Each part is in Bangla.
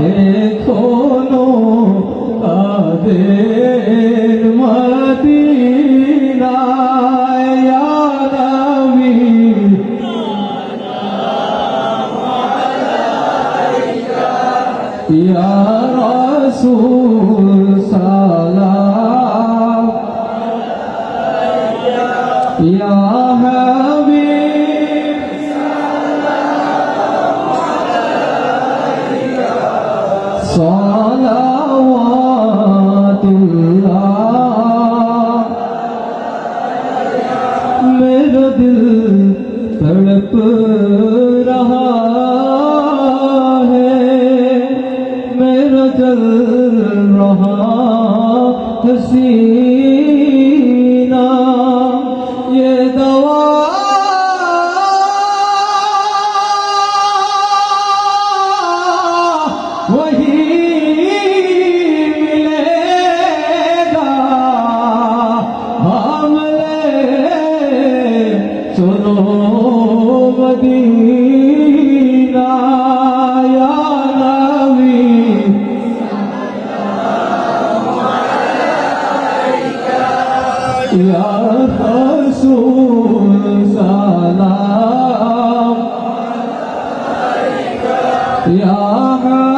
এখনও কাদের মদিনায় নবী ইয়া রাসূল صلوات اللہ میرا دل تڑپ رہا ہے۔ میرا جل رہا حسینہ یہ دوا وہی सुनो मदीना या नबी या रसूल सलाम या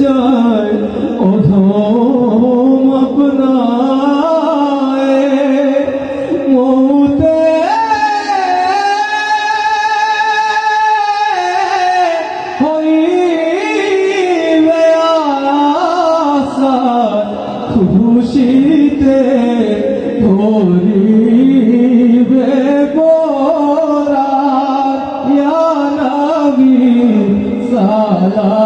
চাই অধম আপনায় মৌতে হইবে আশা খুশিতে ধরিবে গোরা ইয়া নবী সালাম।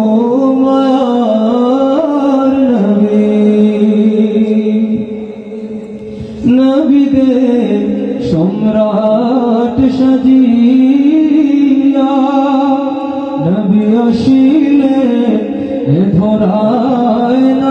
সাজিয়া নবী আসিলে এ ধরায় নামিয়া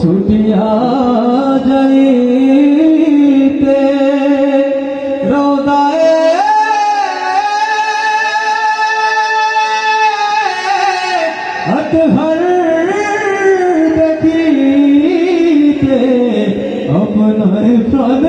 ছুটিয়া যাইতে রোদায়। হত হর দেখিতে আপনার প্রাণ